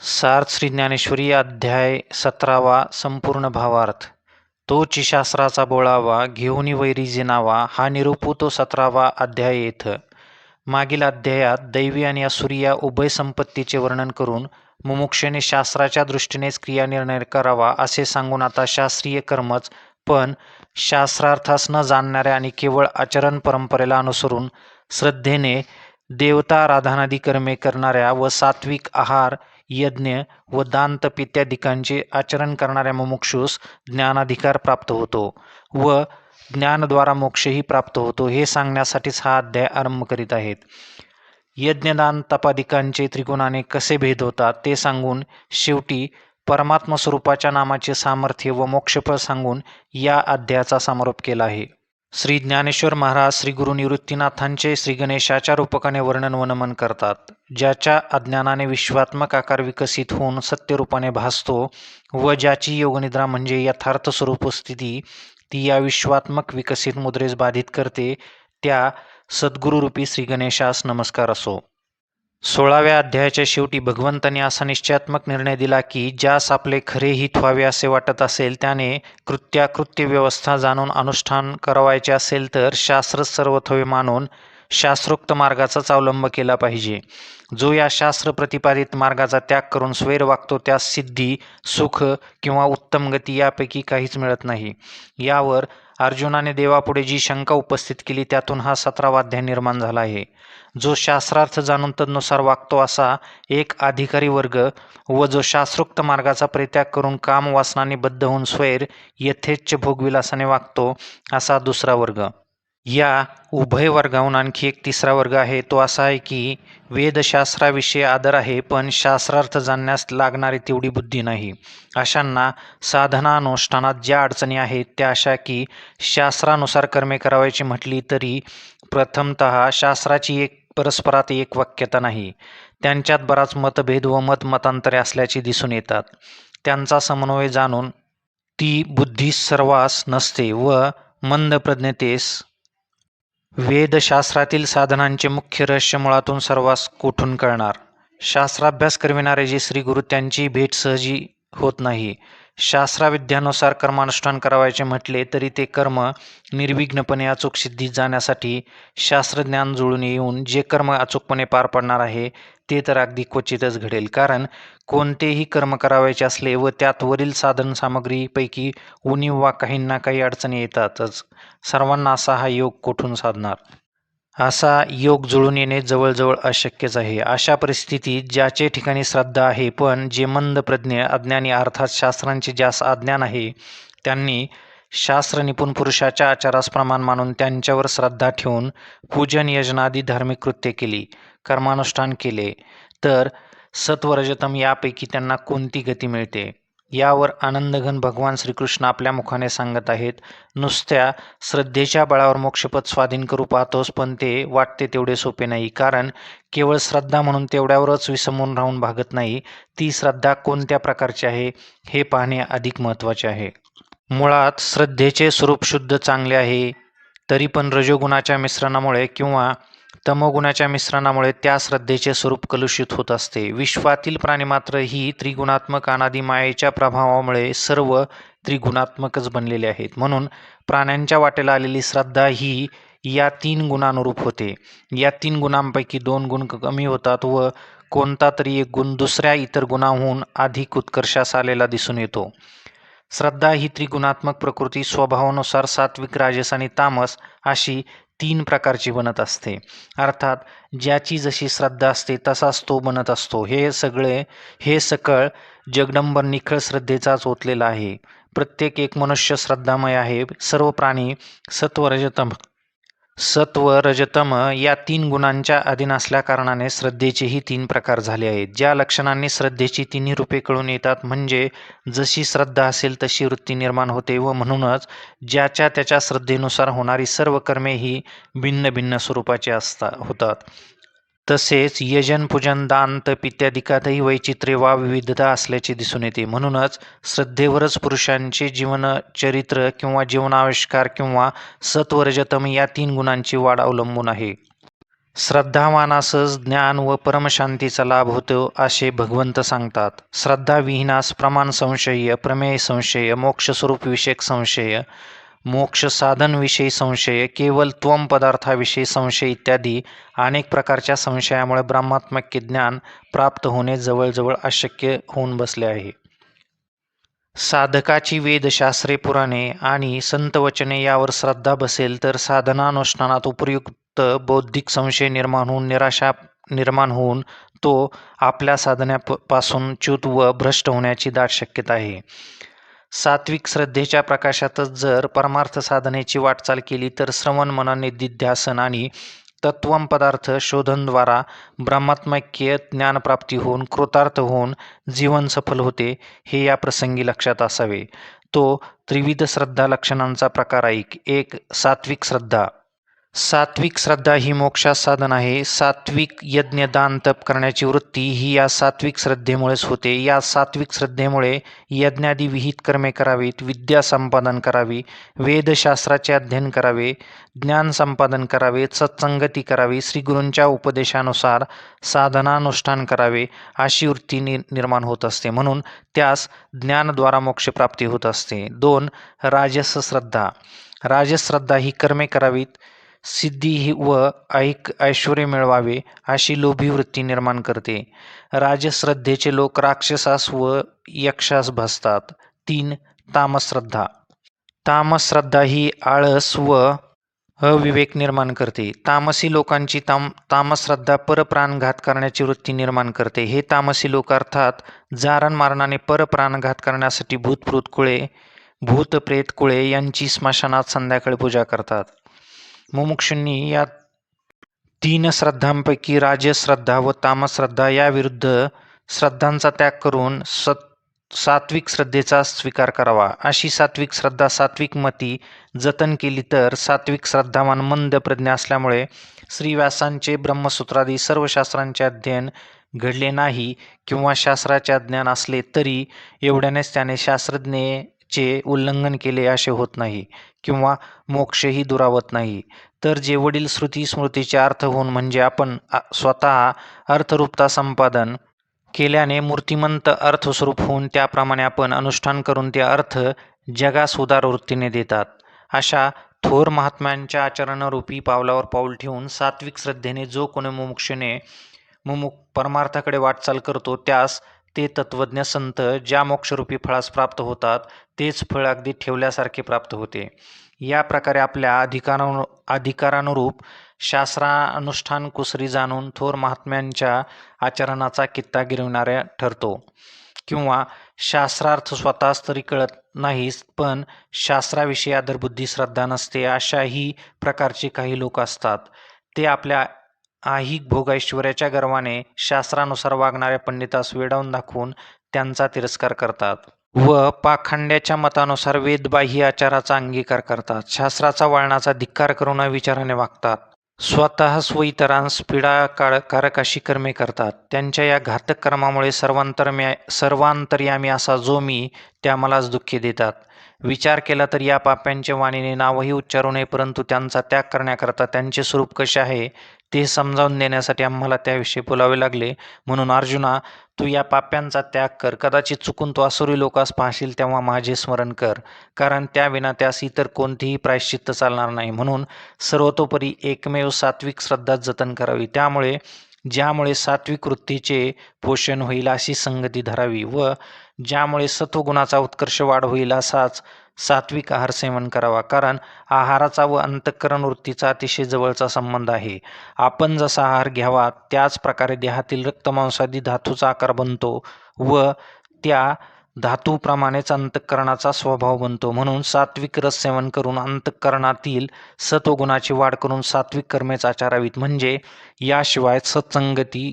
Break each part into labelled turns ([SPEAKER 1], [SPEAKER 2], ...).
[SPEAKER 1] सार श्री ज्ञानेश्वरी अध्याय सतरावा संपूर्ण भावार्थ. तोची शास्त्राचा बोळावा घेऊनी वैरी जिनावा हा निरूपू तो सतरावा अध्याय येथ. मागील अध्यायात दैवी आणि असुरी या उभय संपत्तीचे वर्णन करून मुमुक्षेने शास्त्राच्या दृष्टीनेच क्रिया निर्णय करावा असे सांगून आता शास्त्रीय कर्मच पण शास्त्रार्थास न जाणणाऱ्या आणि केवळ आचरण परंपरेला अनुसरून श्रद्धेने देवताराधनादी कर्मे करणाऱ्या व सात्विक आहार यज्ञ व दानतप इत्यादिकांचे आचरण करणाऱ्या मुमुक्षूस ज्ञानाधिकार प्राप्त होतो व ज्ञानद्वारा मोक्षही प्राप्त होतो हे सांगण्यासाठीच हा अध्याय आरंभ करीत आहेत. यज्ञदान तपादिकांचे त्रिगुणाने कसे भेद होतात ते सांगून शेवटी परमात्मा स्वरूपाच्या नामाचे सामर्थ्य व मोक्षफळ सांगून या अध्यायाचा समारोप केला आहे. श्री ज्ञानेश्वर महाराज श्री गुरु निवृत्तीनाथांचे श्री गणेशाच्या रूपकाने वर्णन वनमन करतात. ज्याच्या अज्ञानाने विश्वात्मक आकार विकसित होऊन सत्यरूपाने भासतो व ज्याची योगनिद्रा म्हणजे यथार्थ स्वरूप स्थिती ती या विश्वात्मक विकसित मुद्रेस बाधित करते त्या सद्गुरुरूपी श्री गणेशास नमस्कार असो. सोळाव्या अध्यायाच्या शेवटी भगवंतांनी असा निश्चयात्मक निर्णय दिला की ज्यास आपले खरे हित व्हावे असे वाटत असेल त्याने कृत्याकृत्य व्यवस्था जाणून अनुष्ठान करावायचे असेल तर शास्त्र सर्वथवे मानून शास्त्रोक्त मार्गाचाच अवलंब केला पाहिजे. जो या शास्त्र प्रतिपादित मार्गाचा त्याग करून स्वैर वागतो त्यास सिद्धी सुख किंवा उत्तम गती यापैकी काहीच मिळत नाही. यावर अर्जुनाने देवापुढे जी शंका उपस्थित केली त्यातून हा सतरावा अध्याय निर्माण झाला आहे. जो शास्त्रार्थ जाणून तदनुसार वागतो असा एक अधिकारी वर्ग व जो शास्त्रोक्त मार्गाचा परित्याग करून काम वासनाने बद्ध होऊन स्वैर यथेच्छ भोगविलासाने वागतो असा दुसरा वर्ग. या उभय वर्गाहून आणखी एक तिसरा वर्ग आहे. तो असा आहे की वेदशास्त्राविषयी आदर आहे पण शास्त्रार्थ जाणण्यास लागणारी तेवढी बुद्धी नाही. अशांना साधनानुष्ठानात ज्या अडचणी आहेत त्या अशा की शास्त्रानुसार कर्मे करावायची म्हटली तरी प्रथमत शास्त्राची एक परस्परात एक वाक्यता नाही. त्यांच्यात बराच मतभेद व मतमतांतरे असल्याचे दिसून येतात. त्यांचा समन्वय जाणून ती बुद्धी सर्वास नसते व मंद प्रज्ञतेस वेदशास्त्रातील साधनांचे मुख्य रहस्य मुळातून सर्वांस कोठून कळणार? शास्त्राभ्यास करविणारे जे श्रीगुरु त्यांची भेट सहजी होत नाही. शास्त्राविद्यानुसार कर्मानुष्ठान करावायचे म्हटले तरी ते कर्म निर्विघ्नपणे अचूक सिद्धीत जाण्यासाठी शास्त्रज्ञान जुळून येऊन जे कर्म अचूकपणे पार पडणार आहे ते तर अगदी क्वचितच घडेल कारण कोणतेही कर्म करावायचे असले व त्यात वरील साधन सामग्रीपैकी उणीव वा काहींना काही अडचणी येतातच. सर्वांना असा हा योग कोठून साधणार? असा योग जुळून येणे जवळजवळ अशक्यच आहे. अशा परिस्थितीत ज्याचे ठिकाणी श्रद्धा आहे पण जे मंद प्रज्ञ अज्ञानी अर्थात शास्त्रांचे ज्यास अज्ञान आहे त्यांनी शास्त्र निपुण पुरुषाच्या आचारास प्रमाण मानून त्यांच्यावर श्रद्धा ठेवून पूजन यजनादी धार्मिक कृत्य केली. कर्मानुष्ठान केले तर सत्वरजतम यापैकी त्यांना कोणती गती मिळते? यावर आनंदघन भगवान श्रीकृष्ण आपल्या मुखाने सांगत आहेत नुसत्या श्रद्धेच्या बळावर मोक्षपद स्वाधीन करू पाहतोस पण ते वाटते तेवढे सोपे नाही कारण केवळ श्रद्धा म्हणून तेवढ्यावरच विसमून राहून भागत नाही ती श्रद्धा कोणत्या प्रकारची आहे हे पाहणे अधिक महत्त्वाचे आहे. मुळात श्रद्धेचे स्वरूप शुद्ध चांगले आहे तरी पण रजोगुणाच्या मिश्रणामुळे किंवा तमोगुणाच्या मिश्रणामुळे त्या श्रद्धेचे स्वरूप कलुषित होत असते. विश्वातील प्राणी मात्र ही त्रिगुणात्मक अनादी मायेच्या प्रभावामुळे सर्व त्रिगुणात्मकच बनलेले आहेत. म्हणून प्राण्यांच्या वाटेला आलेली श्रद्धा ही या तीन गुणानुरूप होते. या तीन गुणांपैकी दोन गुण कमी होतात व कोणता तरी एक गुण दुसऱ्या इतर गुणाहून अधिक उत्कर्षास आलेला दिसून येतो. श्रद्धा ही त्रिगुणात्मक प्रकृती स्वभावानुसार सात्विक राजस आणि तामस अशी तीन प्रकारची बनत असते. अर्थात ज्याची जशी श्रद्धा असते तसाच तो बनत असतो. हे सगळे हे सकळ जगडंबर निखळ श्रद्धेचाच ओतलेला आहे. प्रत्येक एक मनुष्य श्रद्धामय आहे. सर्व प्राणी सत्वरजतम सत्व रजतम या तीन गुणांच्या अधीन असल्याकारणाने श्रद्धेचेही तीन प्रकार झाले आहेत. ज्या लक्षणांनी श्रद्धेची तिन्ही रूपे कळून येतात म्हणजे जशी श्रद्धा असेल तशी वृत्ती निर्माण होते व म्हणूनच ज्याच्या त्याच्या श्रद्धेनुसार होणारी सर्व कर्मे ही भिन्न भिन्न स्वरूपाची असता होतात. तसेच यजन पूजन दान तप इत्यादिकातही वैचित्र्य वा विविधता असल्याचे दिसून येते. म्हणूनच श्रद्धेवरच पुरुषांचे जीवनचरित्र किंवा जीवनाविष्कार किंवा सत्वरजतम या तीन गुणांची वाढ अवलंबून आहे. श्रद्धावानासच ज्ञान व परमशांतीचा लाभ होतो असे भगवंत सांगतात. श्रद्धाविहीनास प्रमाण संशय प्रमेय संशय मोक्षस्वरूप विषयक संशय मोक्ष साधनविषयी संशय केवल त्वम पदार्थाविषयी संशय इत्यादी अनेक प्रकारच्या संशयामुळे ब्रह्मात्मक ज्ञान प्राप्त होणे जवळजवळ अशक्य होऊन बसले आहे. साधकाची वेदशास्त्रे पुराणे आणि संतवचने यावर श्रद्धा बसेल तर साधनानुष्ठानात उपयुक्त बौद्धिक संशय निर्माण होऊन निराशा निर्माण होऊन तो आपल्या साधण्यापासून च्युत व भ्रष्ट होण्याची दाट शक्यता आहे. सात्विक श्रद्धेच्या प्रकाशातच जर परमार्थ साधनेची वाटचाल केली तर श्रवण मनन निधिध्यासन आणि तत्वम पदार्थ शोधनद्वारा ब्रह्मात्मकीय ज्ञानप्राप्ती होऊन कृतार्थ होऊन जीवन सफल होते हे या प्रसंगी लक्षात असावे. तो त्रिविध श्रद्धा लक्षणांचा प्रकार ऐक एक सात्विक श्रद्धा. सात्विक श्रद्धा ही मोक्षास साधन आहे. सात्विक यज्ञ दान तप करण्याची वृत्ती ही या सात्विक श्रद्धेमुळेच होते. या सात्विक श्रद्धेमुळे यज्ञादी विहित कर्मे करावीत विद्या संपादन करावी वेदशास्त्राचे अध्ययन करावे ज्ञान संपादन करावे सत्संगती करावी श्रीगुरूंच्या उपदेशानुसार साधनानुष्ठान करावे अशी वृत्ती नि निर्माण होत असते. म्हणून त्यास ज्ञानद्वारा मोक्षप्राप्ती होत असते. दोन राजस श्रद्धा राजश्रद्धा ही कर्मे करावीत सिद्धी ही व ऐक ऐश्वर मिळवावे अशी लोभी वृत्ती निर्माण करते. राजश्रद्धेचे लोक राक्षसास व यक्षास भासतात. तीन तामश्रद्धा. तामश्रद्धा ही आळस व अविवेक निर्माण करते. तामसी लोकांची ताम तामश्रद्धा परप्राणघात करण्याची वृत्ती निर्माण करते. हे तामसी लोक अर्थात जारण मारणाने परप्राणघात करण्यासाठी भूतप्रूत कुळे भूत प्रेत कुळे यांची स्मशानात संध्याकाळी पूजा करतात. मुमुक्षूंनी या तीन श्रद्धांपैकी राजश्रद्धा व तामश्रद्धा याविरुद्ध श्रद्धांचा त्याग करून सत सात्विक श्रद्धेचा स्वीकार करावा. अशी सात्विक श्रद्धा सात्विक मती जतन केली तर सात्विक श्रद्धावान मंद प्रज्ञा असल्यामुळे श्रीव्यासांचे ब्रह्मसूत्रादी सर्व शास्त्रांचे अध्ययन घडले नाही किंवा शास्त्राचे ज्ञान असले तरी एवढ्यानेच त्याने शास्त्रज्ञे चे उल्लंघन केले असे होत नाही किंवा मोक्षही दुरावत नाही. तर जे वडील श्रुती स्मृतीचे अर्थ होऊन म्हणजे आपण स्वतः अर्थरूपता संपादन केल्याने मूर्तिमंत अर्थस्वरूप होऊन त्याप्रमाणे आपण अनुष्ठान करून ते अर्थ जगास उदार वृत्तीने देतात. अशा थोर महात्म्यांच्या आचरणरूपी पावलावर पाऊल ठेवून सात्विक श्रद्धेने जो कोणी मुमुक्षुने मुमुक परमार्थाकडे वाटचाल करतो त्यास ते तत्वज्ञ संत ज्या मोक्षरूपी फळास प्राप्त होतात तेच फळ अगदी ठेवल्यासारखे प्राप्त होते. या प्रकारे आपल्या अधिकारानु अधिकारानुरूप शास्त्रानुष्ठान कुसरी जाणून थोर महात्म्यांच्या आचरणाचा कित्ता गिरविणाऱ्या ठरतो. किंवा शास्त्रार्थ स्वतःच तरी कळत नाहीच पण शास्त्राविषयी आदरबुद्धी श्रद्धा नसते अशाही प्रकारचे काही लोक असतात. ते आपल्या आहिक भोगैश्वर्याच्या गर्वाने शास्त्रानुसार वागणाऱ्या पंडितास वेडावून दाखवून त्यांचा तिरस्कार करतात व पाखंड्याच्या मतानुसार वेदबाह्य आचाराचा अंगीकार करतात. शास्त्राचा वळणाचा धिक्कार करून विचाराने वागतात. स्वतःस व इतरांस पीडा काळ कारक अशी कर्मे करतात. त्यांच्या या घातक कर्मामुळे सर्वांतरम्या सर्वांतर्यामी असा जो मी त्या मलाच दुःखी देतात. विचार केला तर या पाप्यांच्या वाणीने नावही उच्चारू नये परंतु त्यांचा त्याग करण्याकरता त्यांचे स्वरूप कसे आहे ते समजावून देण्यासाठी आम्हाला त्याविषयी बोलावे लागले. म्हणून अर्जुना तू या पाप्यांचा त्याग कर. कदाचित चुकून तो असुरी लोकास पाहशील तेव्हा माझे स्मरण कर. कारण त्याविना त्यास इतर कोणतीही प्रायश्चित्त चालणार नाही. म्हणून सर्वतोपरी एकमेव सात्विक श्रद्धा जतन करावी. त्यामुळे ज्यामुळे सात्विक वृत्तीचे पोषण होईल अशी संगती धरावी व ज्यामुळे सत्वगुणाचा उत्कर्ष वाढ होईल असाच सात्विक आहार सेवन करावा. कारण आहाराचा व अंतःकरण वृत्तीचा अतिशय जवळचा संबंध आहे. आपण जसा आहार घ्यावा त्याच प्रकारे देहातील रक्तमांसादी धातूचा आकार बनतो व त्या धातूप्रमाणेच अंतःकरणाचा स्वभाव बनतो. म्हणून सात्विक रस सेवन करून अंतःकरणातील सत्वगुणाची वाढ करून सात्विक कर्मेच आचारावीत. म्हणजे याशिवाय सत्संगती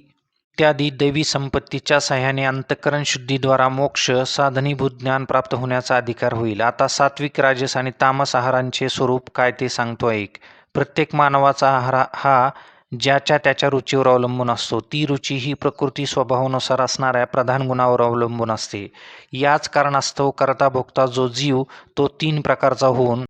[SPEAKER 1] इत्यादी दैवी संपत्तीच्या सहाय्याने अंतःकरण शुद्धीद्वारा मोक्ष साधनीभूत ज्ञान प्राप्त होण्याचा अधिकार होईल. आता सात्विक राजस आणि तामस आहारांचे स्वरूप काय ते सांगतो एक. प्रत्येक मानवाचा आहार हा ज्याच्या त्याच्या रुचीवर अवलंबून असतो. ती रुची ही प्रकृती स्वभावानुसार असणाऱ्या प्रधान गुणावर अवलंबून असते. याच कारणास्तव करता भोगता जो जीव तो तीन प्रकारचा होऊन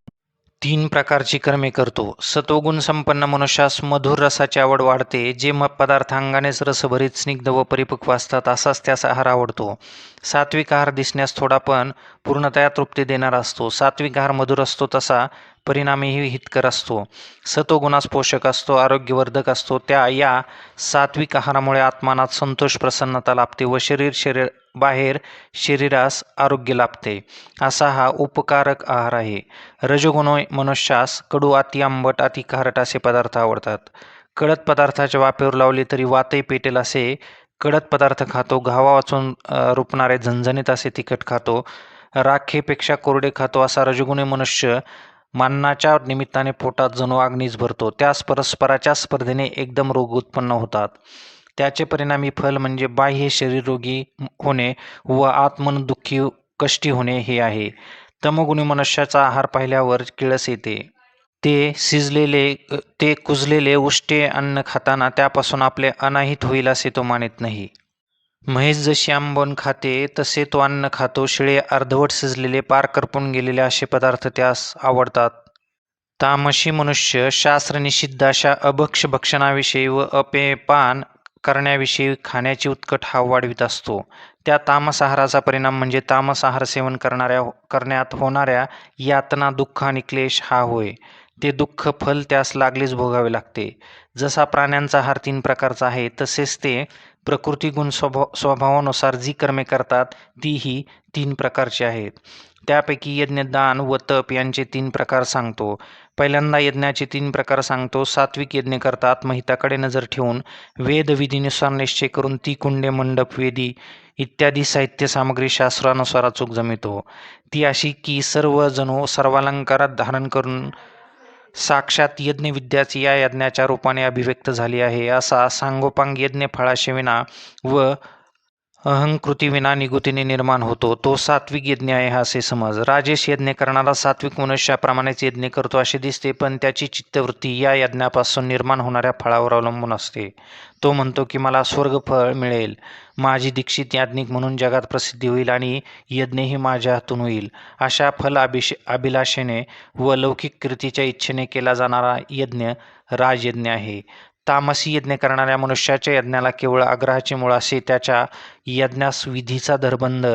[SPEAKER 1] तीन प्रकारची कर्मे करतो. सत्वगुण संपन्न मनुष्यास मधुर रसाची आवड वाढते जे म पदार्थ अंगानेच रसभरीत स्निग्ध व परिपक्व असतात असाच त्यास आहार आवडतो. सात्विक आहार दिसण्यास थोडा पण पूर्णतया तृप्ती देणारा असतो. सात्विक आहार मधुर असतो तसा परिणामीही हितकर असतो. सत्वगुणास पोषक असतो आरोग्यवर्धक असतो. त्या या सात्विक आहारामुळे आत्मानात संतोष प्रसन्नता लाभते व शरीर शरीर बाहेर शरीरास आरोग्य लाभते. असा हा उपकारक आहार आहे. रजोगुण मनुष्यास कडू अति आंबट अति खारट असे पदार्थ आवडतात. कडत पदार्थाच्या वापेवर लावले तरी वातही पेटेल असे. कडत पदार्थ खातो घावा वाचून रुपणारे झणझणीत असे तिखट खातो. राखेपेक्षा कोरडे खातो असा रजगुणी मनुष्य माननाच्या निमित्ताने पोटात जणू अग्नीच भरतो. त्यास परस्पराच्या स्पर्धेने एकदम रोग उत्पन्न होतात. त्याचे परिणामी फल म्हणजे बाह्य शरीरोगी होणे व आत्मन दुःखी कष्टी होणे हे आहे. तमगुणी मनुष्याचा आहार पाहिल्यावर किळस येते. ते शिजलेले ते कुजलेले उष्टे अन्न खाताना त्यापासून आपले अनाहित होईल असे तो मानित नाही. म्हैस जशी आंबवण खाते तसे तो अन्न खातो. शिळे अर्धवट शिजलेले पार करपून गेलेले असे पदार्थ त्यास आवडतात. तामशी मनुष्य शास्त्रनिषिद्ध अशा अभक्ष भक्षणाविषयी व अपेपान करण्याविषयी खाण्याची उत्कट हाव वाढवित असतो. त्या तामस आहाराचा परिणाम म्हणजे तामस आहार सेवन करणाऱ्या करण्यात होणाऱ्या यातना दुःख आणि क्लेश हा होय. ते दुःख फल त्यास लागलेच भोगावे लागते. जसा प्राण्यांचा आहार तीन प्रकारचा आहे तसेच ते प्रकृती गुण स्वभाव स्वभावानुसार जी कर्मे करतात तीही तीन प्रकारची आहेत. त्यापैकी यज्ञ दान व तप यांचे तीन प्रकार सांगतो. पहिल्यांदा यज्ञाचे तीन प्रकार सांगतो. सात्विक यज्ञ करतात. महिताकडे नजर ठेवून वेदविधीनुसार निश्चय करून ती कुंडे मंडप वेदी इत्यादी साहित्य सामग्री शास्त्रानुसार अचूक जमितो. ती अशी की सर्व जणू सर्वालंकारात धारण करून साक्षात यज्ञविद्याच या यज्ञाच्या रूपाने अभिव्यक्त झाली आहे. असा सांगोपांग यज्ञ फळाशिविना व अहंकृतीविना निगुतीने निर्माण होतो. तो सात्विक यज्ञ आहे असे समज. राजेश यज्ञ करणारा सात्विक मनुष्याप्रमाणेच यज्ञ करतो असे दिसते पण त्याची चित्तवृत्ती या यज्ञापासून निर्माण होणाऱ्या फळावर अवलंबून असते. तो म्हणतो की मला स्वर्ग फळ मिळेल. माझी दीक्षित याज्ञिक म्हणून जगात प्रसिद्धी होईल आणि यज्ञही माझ्या हातून होईल. अशा फल अभिष अभिलाषेने व लौकिक कीर्तीच्या इच्छेने केला जाणारा यज्ञ राजयज्ञ आहे. तामसी यज्ञ करणाऱ्या मनुष्याच्या यज्ञाला केवळ आग्रहाचे मूळ असे त्याच्या यज्ञास विधीचा धरबंध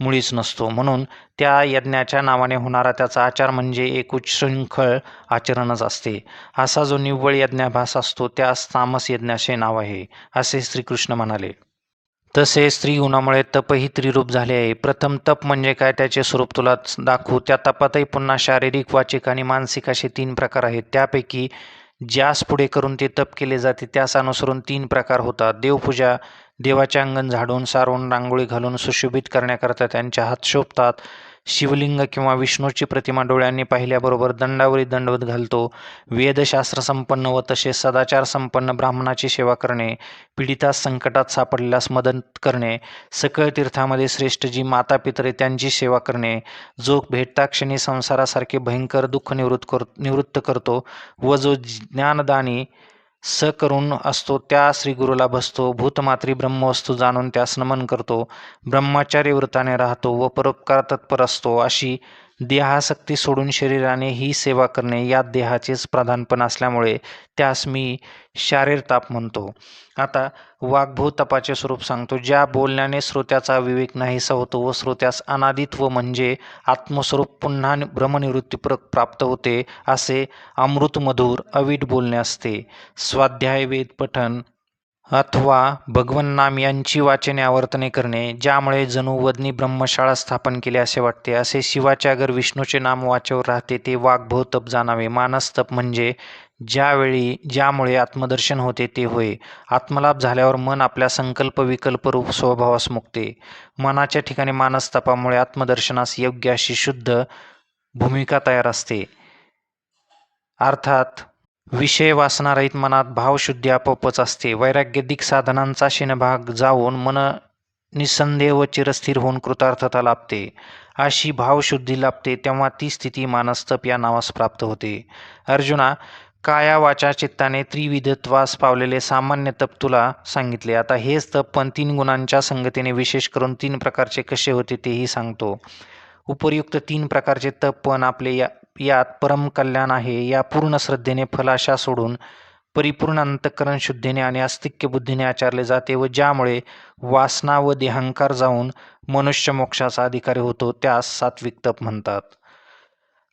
[SPEAKER 1] मुळीच नसतो. म्हणून त्या यज्ञाच्या नावाने होणारा त्याचा आचार म्हणजे एक उच्छृंखळ आचरणच असते. असा जो निव्वळ यज्ञाभास असतो त्यास तामस यज्ञाचे नाव आहे असे श्रीकृष्ण म्हणाले. तसे स्त्री गुणामुळे तपही त्रिरूप झाले आहे. प्रथम तप म्हणजे काय त्याचे स्वरूप तुला दाखवू. त्या तपातही पुन्हा शारीरिक वाचिक आणि मानसिक असे तीन प्रकार आहेत. त्यापैकी ज्यास पुढे करून ते तप केले जाते त्यास अनुसरून तीन प्रकार होतात. देवपूजा देवाचे अंगण झाडून सारवून रांगोळी घालून सुशोभित करण्याकरता त्यांचे हात शोभतात. शिवलिंग किंवा विष्णूची प्रतिमा डोळ्यांनी पाहिल्याबरोबर दंडावरी दंडवत घालतो. वेदशास्त्र संपन्न व तसेच सदाचार संपन्न ब्राह्मणाची सेवा करणे पीडितास संकटात सापडल्यास मदत करणे सकळ तीर्थामध्ये श्रेष्ठ जी माता पितरे त्यांची सेवा करणे जो भेटता क्षणी संसारासारखे भयंकर दुःख निवृत्त कर निवृत्त करतो व जो ज्ञानदानी स करून असतो त्या श्रीगुरूला बसतो भूतमात्री ब्रह्मवस्तू जाणून त्यास नमन करतो ब्रह्मचारी व्रताने राहतो व परोपकार तत्पर असतो अशी देहासक्ती सोडून शरीराने ही सेवा करणे यात देहाचेच प्रधानपण असल्यामुळे त्यास मी शारीर ताप म्हणतो. आता वाग्भू तपाचे स्वरूप सांगतो. ज्या बोलण्याने श्रोत्याचा विवेक नाहीसा होतो व श्रोत्यास अनादित्व म्हणजे आत्मस्वरूप पुन्हा ब्रह्मनिवृत्ती प्राप्त होते असे अमृतमधुर अवीट बोलणे असते. स्वाध्याय वेद पठन अथवा भगवन नाम यांची वाचने आवर्तने करणे ज्यामुळे जणू वदनी ब्रह्मशाळा स्थापन केली असे वाटते. असे शिवाचे अगर विष्णूचे नाम वाचवर राहते ते वाग्भव तप जाणावे. मानस्तप म्हणजे ज्यावेळी ज्यामुळे आत्मदर्शन होते ते होय. आत्मलाभ झाल्यावर मन आपल्या संकल्प विकल्प रूप स्वभावास मुक्ते. मनाच्या ठिकाणी मानस्तपामुळे आत्मदर्शनास योग्य अशी शुद्ध भूमिका तयार असते. अर्थात विषय वासनारहित मनात भावशुद्धी आपोआपच असते. वैराग्यदिक साधनांचा शिनभाग जाऊन मन निसंदेह व चिरस्थिर होऊन कृतार्थता लाभते. अशी भावशुद्धी लाभते तेव्हा ती स्थिती मानस्तप या नावास प्राप्त होते. अर्जुना काया वाचा चित्ताने त्रिविधत्वास पावलेले सामान्य तप तुला सांगितले. आता हेच तप पण तीन गुणांच्या संगतीने विशेष करून तीन प्रकारचे कसे होते तेही सांगतो. उपर्युक्त तीन प्रकारचे तप पण आपले या यात परम कल्याण आहे. या पूर्ण श्रद्धेने फलाशा सोडून परिपूर्ण अंतःकरण शुद्धीने आणि आस्तिक्य बुद्धीने आचारले जाते व ज्यामुळे वासना व देहंकार जाऊन मनुष्य मोक्षाचा अधिकारी होतो त्यास सात्विक तप म्हणतात.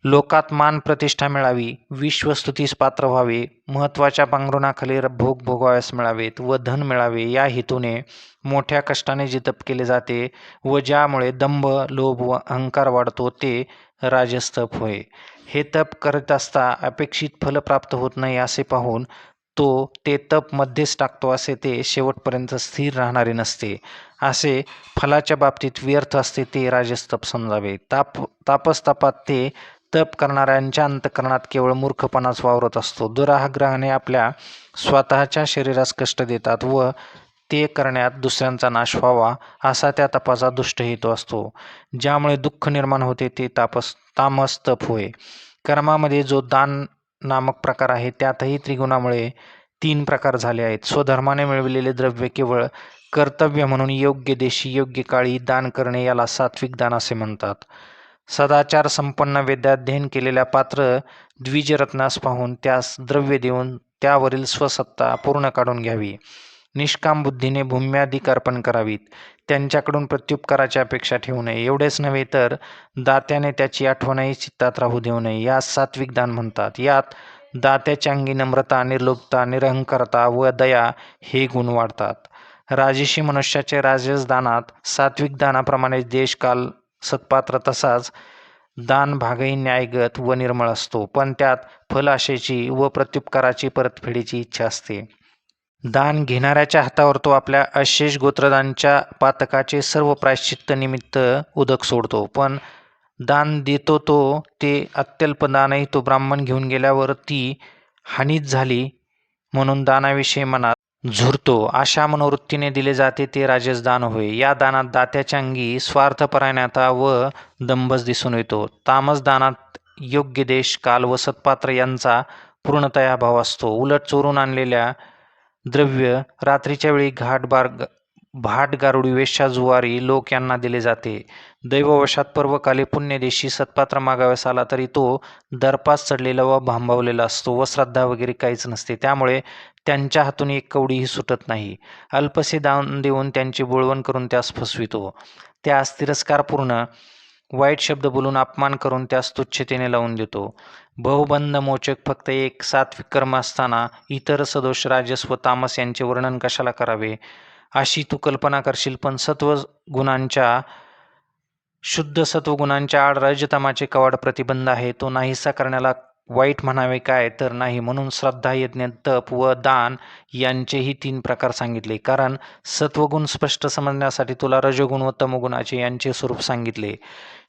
[SPEAKER 1] लोकात मान प्रतिष्ठा मिळावी विश्वस्तुतीस पात्र व्हावे महत्त्वाच्या पांघरुणाखाली भोग भोगाव्यास मिळावेत व धन मिळावे या हेतूने मोठ्या कष्टाने जे तप केले जाते व ज्यामुळे दंभ लोभ व अहंकार वाढतो ते राजस्तप होय. हे तप करत असता अपेक्षित फल प्राप्त होत नाही असे पाहून तो ते तप मध्येच टाकतो असे ते शेवटपर्यंत स्थिर राहणारे नसते. असे फलाच्या बाबतीत व्यर्थ असते ते राजस्तप समजावे. ताप तापस्तपात ते तप करणाऱ्यांच्या अंतकरणात केवळ मूर्खपणाच वावरत असतो. दुराग्रहाने आपल्या स्वतःच्या शरीरास कष्ट देतात व ते करण्यात दुसऱ्यांचा नाश व्हावा असा त्या तपाचा दुष्ट हेतू असतो. ज्यामुळे दुःख निर्माण होते ते तापस तामस तप होय. कर्मामध्ये जो दान नामक प्रकार आहे त्यातही त्रिगुणामुळे तीन प्रकार झाले आहेत. स्वधर्माने मिळविलेले द्रव्य केवळ कर्तव्य म्हणून योग्य देशी योग्य काळी दान करणे याला सात्विक दान असे म्हणतात. सदाचार संपन्न वेद्याध्ययन केलेल्या पात्र द्विजरत्नास पाहून त्यास द्रव्य देऊन त्यावरील स्वसत्ता पूर्ण काढून घ्यावी. निष्काम बुद्धीने भूम्याधिक अर्पण करावीत. त्यांच्याकडून प्रत्युपकाराची अपेक्षा ठेवू नये. एवढेच नव्हे तर दात्याने त्याची आठवणही चित्तात राहू देऊ नये. यास सात्विक दान म्हणतात. यात दात्याच्या अंगी नम्रता निर्लोभता निरहंकारता व दया हे गुण वाढतात. राजेशी मनुष्याचे राजस दानात सात्विक दानाप्रमाणे देशकाल सत्पात्र तसाच दान भागही न्यायगत व निर्मळ असतो. पण त्यात फलाशेची व प्रत्युपकाराची परतफेडीची इच्छा असते. दान घेणाऱ्याच्या हातावर तो आपल्या अशेष गोत्रदानच्या पातकाचे सर्व प्रायश्चित्त निमित्त उदक सोडतो. पण दान देतो तो ते अत्यल्प दानही तो ब्राह्मण घेऊन गेल्यावर ती हानीच झाली म्हणून दानाविषयी मनात झुरतो. अशा मनोवृत्तीने दिले जाते ते राजेश दान होय. या दानात दात्याच्या अंगी स्वार्थपरायणता व दंभच दिसून येतो. तामस दानात योग्य देश काल व सत्पात्र यांचा पूर्णतया भाव असतो. उलट चोरून आणलेल्या द्रव्य रात्रीच्या वेळी घाट बार भाट गारुडी वेश्या जुवारी लोक यांना दिले जाते. दैववशात पर्वकाली पुण्यदेशी सत्पात्र मागाव्यास आला तरी तो दर्पास चढलेला व भांबावलेला असतो व श्रद्धा वगैरे काहीच नसते. त्यामुळे त्यांच्या हातून एक कवडीही सुटत नाही. अल्पसे दान देऊन त्यांची बोळवण करून त्यास फसवितो. त्यास तिरस्कारपूर्ण वाईट शब्द बोलून अपमान करून त्यास तुच्छतेने लावून देतो. बहुबंध मोचक फक्त एक सात्विक कर्म असताना इतर सदोष राजस व तामस यांचे वर्णन कशाला करावे? अशी तू कल्पना करशील पण सत्व गुणांच्या शुद्ध सत्वगुणांच्या आड रजतमाचे कवाड प्रतिबंध आहे. तो नाहीसा करण्याला वाईट म्हणावे काय तर नाही म्हणून श्रद्धा यज्ञ तप व दान यांचेही तीन प्रकार सांगितले. कारण सत्वगुण स्पष्ट समजण्यासाठी तुला रजोगुण व तमगुणाचे यांचे स्वरूप सांगितले.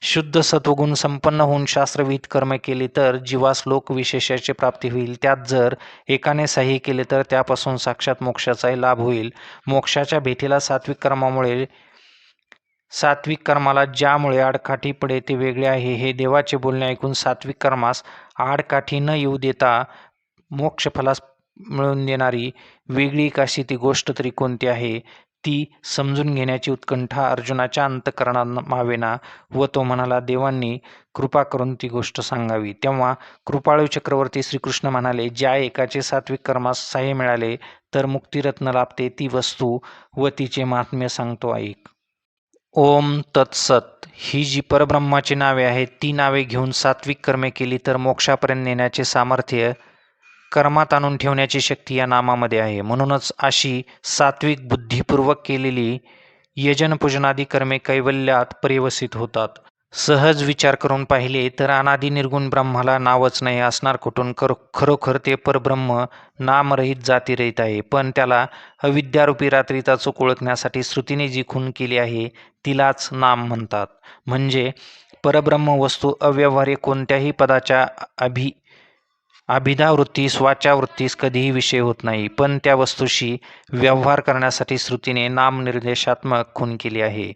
[SPEAKER 1] शुद्ध सत्वगुण संपन्न होऊन शास्त्रविहित कर्म केले तर जीवास लोक विशेषाची प्राप्ती होईल. त्यात जर एकाने सही केले तर त्यापासून साक्षात मोक्षाचाही लाभ होईल. मोक्षाच्या भेटीला सात्विक कर्मामुळे सात्विक कर्माला ज्यामुळे आडकाठी पडे ते वेगळे आहे हे देवाचे बोलणे ऐकून सात्विक कर्मास आडकाठी न येऊ देता मोक्षफलास मिळवून देणारी वेगळी काशी ती गोष्ट तरी कोणती आहे ती समजून घेण्याची उत्कंठा अर्जुनाच्या अंतकरणात मावेना व तो म्हणाला देवांनी कृपा करून ती गोष्ट सांगावी. तेव्हा कृपाळू चक्रवर्ती श्रीकृष्ण म्हणाले ज्या एकाचे सात्विक कर्मास सहाय्य मिळाले तर मुक्तिरत्न लाभते ती वस्तू व तिचे महात्म्य सांगतो ऐक. ओम तत्सत ही जी परब्रह्माची नावे आहेत ती नावे घेऊन सात्विक कर्मे केली तर मोक्षापर्यंत नेण्याचे सामर्थ्य कर्मात आणून ठेवण्याची शक्ती या नामामध्ये आहे. म्हणूनच अशी सात्विक बुद्धिपूर्वक केलेली यजनपूजनादी कर्मे कैवल्यात परिवसित होतात. सहज विचार करून पाहिले तर अनादि निर्गुण ब्रह्माला नावच नाही असणार कुठून. कर खरोखर ते परब्रह्म नामरहित जातीरहित आहे. पण त्याला अविद्यारूपी रात्रीचा चूक ओळखण्यासाठी श्रुतीने जी खून केली आहे तिलाच नाम म्हणतात. म्हणजे परब्रह्म वस्तू अव्यवहार्य कोणत्याही पदाच्या अभि अभिधावृत्तीस वाच्यावृत्तीस कधीही विषय होत नाही. पण त्या वस्तूशी व्यवहार करण्यासाठी श्रुतीने नामनिर्देशात्मक खून केली आहे.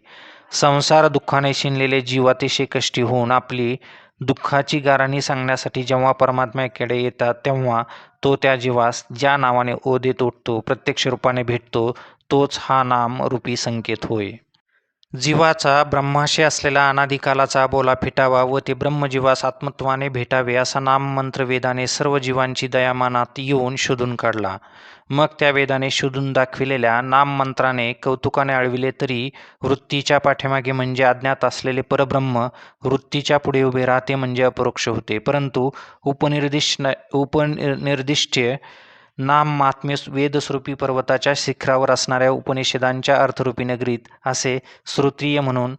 [SPEAKER 1] संसार दुःखाने शिनलेले जीव अतिशय कष्टी होऊन आपली दुःखाची गाराणी सांगण्यासाठी जेव्हा परमात्म्याकडे येतात तेव्हा तो त्या जीवास ज्या नावाने ओदेत उठतो प्रत्यक्ष रूपाने भेटतो तोच हा नाम रूपी संकेत होय. जीवाचा ब्रह्माशी असलेला अनादिकालाचा बोला फिटावा व ते ब्रह्मजीवास आत्मत्वाने भेटावे असा नाममंत्र वेदाने सर्व जीवांची दयामानात येऊन शोधून काढला. मग त्या वेदाने शोधून दाखविलेल्या नाममंत्राने कौतुकाने आळविले तरी वृत्तीच्या पाठीमागे म्हणजे अज्ञात असलेले परब्रह्म वृत्तीच्या पुढे उभे राहते म्हणजे अपरोक्ष होते. परंतु उपनिर्दिष्ट उपनिर्दिष्ट नाम महात्म्य वेदस्वरूपी पर्वताच्या शिखरावर असणाऱ्या उपनिषदांच्या अर्थरूपी नगरीत असे श्रोत्रिय म्हणून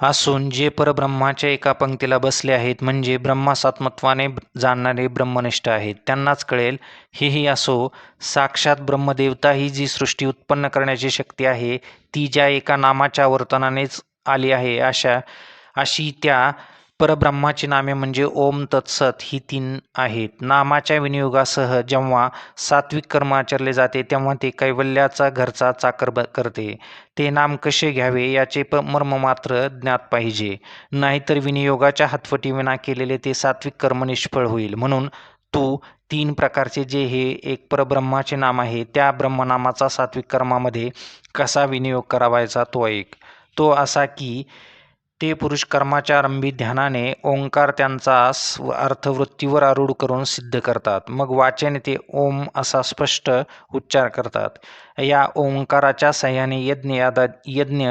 [SPEAKER 1] असून जे परब्रह्माच्या एका पंक्तीला बसले आहेत म्हणजे ब्रह्मासात्मत्वाने जाणणारे ब्रह्मनिष्ठ आहेत. त्यांनाच कळेल हेही असो साक्षात ब्रह्मदेवता ही जी सृष्टी उत्पन्न करण्याची शक्ती आहे ती ज्या एका नामाच्या वर्तनानेच आली आहे अशा अशी त्या परब्रह्माची नामे म्हणजे ओम तत्सत ही तीन आहेत. नामाच्या विनियोगासह जेव्हा सात्विक कर्म आचरले जाते तेव्हा ते कैवल्याचा घरचा चाकर ब करते. ते नाम कसे घ्यावे याचे प मर्म मात्र ज्ञात पाहिजे. नाहीतर विनियोगाच्या हातफटीविना केलेले ते सात्विक कर्म निष्फळ होईल. म्हणून तू तीन प्रकारचे जे हे एक परब्रह्माचे नाम आहे त्या ब्रह्मनामाचा सात्विक कर्मामध्ये कसा विनियोग करावायचा तो एक तो असा की ते पुरुष कर्माच्यारंभी ध्यानाने ओंकार त्यांचा स्व- अर्थवृत्तीवर आरूढ करून सिद्ध करतात. मग वाचेने ते ओम असा स्पष्ट उच्चार करतात. या ओंकाराच्या सहाय्याने यज्ञ यादा यज्ञ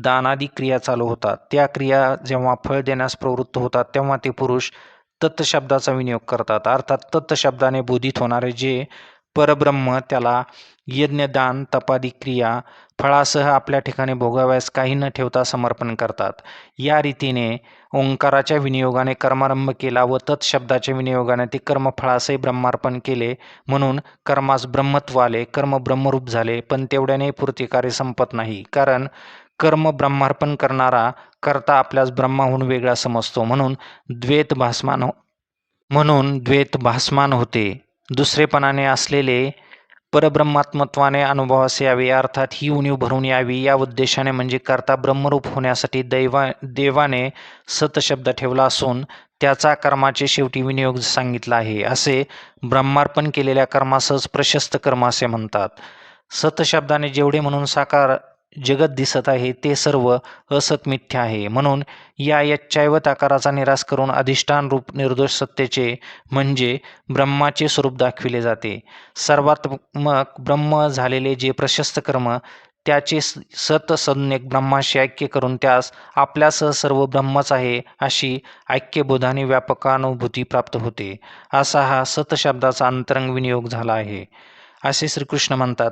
[SPEAKER 1] दानादी क्रिया चालू होतात. त्या क्रिया जेव्हा फळ देण्यास प्रवृत्त होतात तेव्हा ते पुरुष तत् शब्दाचा विनियोग करतात. अर्थात तत् शब्दाने बोधित होणारे जे परब्रह्म त्याला यज्ञदान तपादी क्रिया फळासह आपल्या ठिकाणी भोगाव्यास काही न ठेवता समर्पण करतात. या रीतीने ओंकाराच्या विनियोगाने कर्मारंभ केला व तत्शब्दाच्या विनियोगाने ते कर्मफळासही ब्रह्मार्पण केले. म्हणून कर्मास ब्रह्मत्व आले कर्म ब्रह्मरूप झाले पण तेवढ्याने पुरते कार्य संपत नाही. कारण कर्म ब्रह्मार्पण करणारा करता आपल्यास ब्रह्माहून वेगळा समजतो. म्हणून द्वैत भासमान हो-, म्हणून द्वैत भासमान होते. दुसरेपणाने असलेले परब्रह्मात्मत्वाने अनुभवास यावे. अर्थात ही उणीव भरून यावी. या उद्देशाने म्हणजे करता ब्रह्मरूप होण्यासाठी दैवा देवाने सतशब्द ठेवला असून त्याचा कर्माचे शेवटी विनियोग सांगितला आहे. असे ब्रह्मार्पण केलेल्या कर्मासच प्रशस्त कर्म असे म्हणतात सतशब्दाने जेवढे म्हणून साकार जगत दिसत आहे ते सर्व असत मिथ्य आहे. म्हणून या यच्चैवत आकाराचा निराश करून अधिष्ठान रूप निर्दोष सत्तेचे म्हणजे ब्रह्माचे स्वरूप दाखविले जाते. सर्वात्मक ब्रह्म झालेले जे प्रशस्त कर्म त्याचे स- सतसंज्ञक ब्रह्माशी ऐक्य करून त्यास आपल्यासह सर्व ब्रह्मच आहे अशी ऐक्यबोधाने व्यापकानुभूती प्राप्त होते. असा हा सतशब्दाचा अंतरंग विनियोग झाला आहे. असे श्रीकृष्ण म्हणतात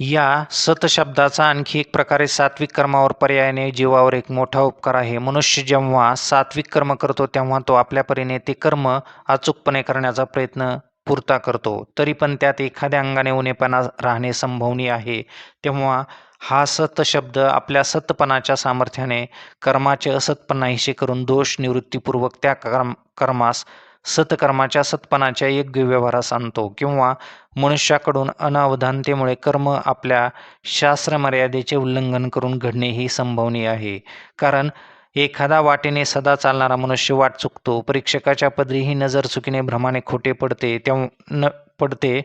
[SPEAKER 1] या सतशब्दाचा आणखी एक प्रकारे सात्विक कर्मावर पर्यायाने जीवावर एक मोठा उपकार आहे. मनुष्य जेव्हा सात्विक कर्म करतो तेव्हा तो आपल्या परीने ते कर्म अचूकपणे करण्याचा प्रयत्न पुरता करतो. तरी पण त्यात एखाद्या अंगाने उणेपणा राहणे संभवनीय आहे. तेव्हा हा सत शब्द आपल्या सतपणाच्या सामर्थ्याने कर्माचे असतपणाहीशी करून दोष निवृत्तीपूर्वक त्या कर्म कर्मास सतकर्माच्या सतपणाच्या योग्य व्यवहारास आणतो. किंवा मनुष्याकडून अनावधानतेमुळे कर्म आपल्या शास्त्र मर्यादेचे उल्लंघन करून घडणे ही संभवनीय आहे. कारण एखादा वाटेने सदा चालणारा मनुष्य वाट चुकतो परीक्षकाच्या पदरी ही नजर चुकीने भ्रमाने खोटे पडते तेव्हा न पडते.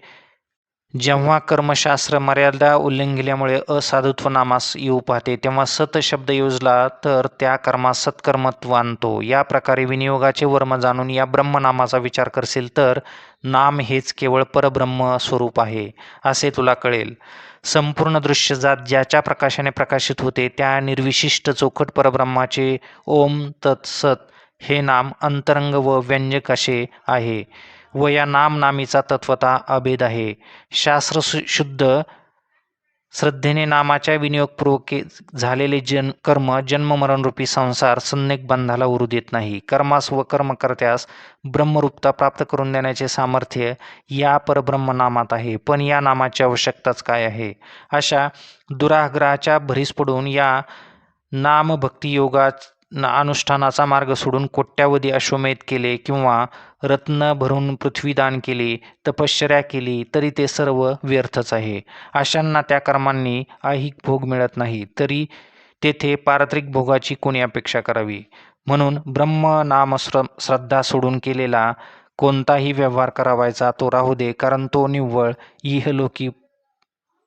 [SPEAKER 1] जेव्हा कर्मशास्त्र मर्यादा उल्लंघिल्यामुळे असाधुत्व नामास येऊ पाहते तेव्हा सत शब्द योजला तर त्या कर्मास सत्कर्मत्व आणतो. या प्रकारे विनियोगाचे वर्म जाणून या ब्रह्मनामाचा विचार करशील तर नाम हेच केवळ परब्रह्म स्वरूप आहे असे तुला कळेल. संपूर्ण दृश्य जात ज्याच्या प्रकाशाने प्रकाशित होते त्या निर्विशिष्ट चोखट परब्रह्माचे ओम तत्सत हे नाम अंतरंग व व्यंजक असे आहे. व या नाम नामीचा तत्वता अभेद आहे. शास्त्र शुद्ध श्रद्धेने नामाच्या विनियोगपूर्वक झालेले जन कर्म जन्ममरणरूपी संसार संनेक बंधाला उरू देत नाही. कर्मास व कर्मकर्त्यास ब्रह्मरूपता प्राप्त करून देण्याचे सामर्थ्य या परब्रह्मनामात आहे. पण या नामाची आवश्यकताच काय आहे? अशा दुराग्रहाच्या भरीस पडून या नामभक्तियोगा अनुष्ठानाचा मार्ग सोडून कोट्यावधी अश्वमेध केले किंवा रत्न भरून पृथ्वी दान केली तपश्चर्या केली तरी ते सर्व व्यर्थच आहे. अशांना त्या कर्मांनी ऐहिक भोग मिळत नाही तरी तेथे पारत्रिक भोगाची कोणी अपेक्षा करावी? म्हणून ब्रह्मनाम श्र श्रद्धा सोडून केलेला कोणताही व्यवहार करावायचा तो राहू दे कारण तो निव्वळ इहलोकी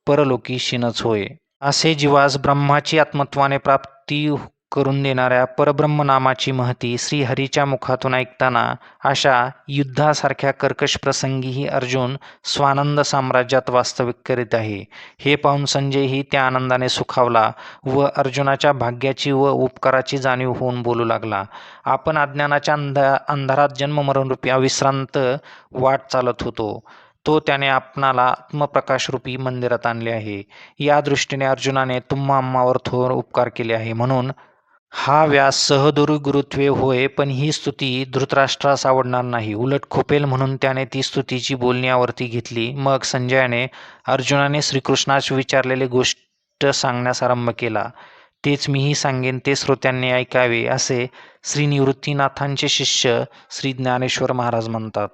[SPEAKER 1] परलोकी शिनच होय. असे जीवास ब्रह्माची आत्मत्वाने प्राप्ती करून देणाऱ्या परब्रह्म नामाची महती श्रीहरीच्या मुखातून ऐकताना अशा युद्धासारख्या कर्कश प्रसंगीही अर्जुन स्वानंद साम्राज्यात वास्तविक करीत आहे. हे पाहून संजयही त्या आनंदाने सुखावला व अर्जुनाच्या भाग्याची व उपकाराची जाणीव होऊन बोलू लागला. आपण अज्ञानाच्या अंधा अंधारात जन्ममरणरूपी अविश्रांत वाट चालत होतो. तो त्याने आपणाला आत्मप्रकाशरूपी मंदिरात आणले आहे. या दृष्टीने अर्जुनाने तुम्हा अम्मावर थोर उपकार केले आहे म्हणून हा व्यास सहदुरी गुरुत्वे होय पण ही स्तुती धृतराष्ट्रास आवडणार नाही. उलट खोपेल म्हणून त्याने ती स्तुतीची बोलणी आवर्ती घेतली. मग संजयाने अर्जुनाने श्रीकृष्णास विचारलेली गोष्ट सांगण्यास आरंभ केला. तेच मीही सांगेन ते श्रोत्यांनी ऐकावे असे श्री निवृत्तीनाथांचे शिष्य श्री ज्ञानेश्वर महाराज म्हणतात.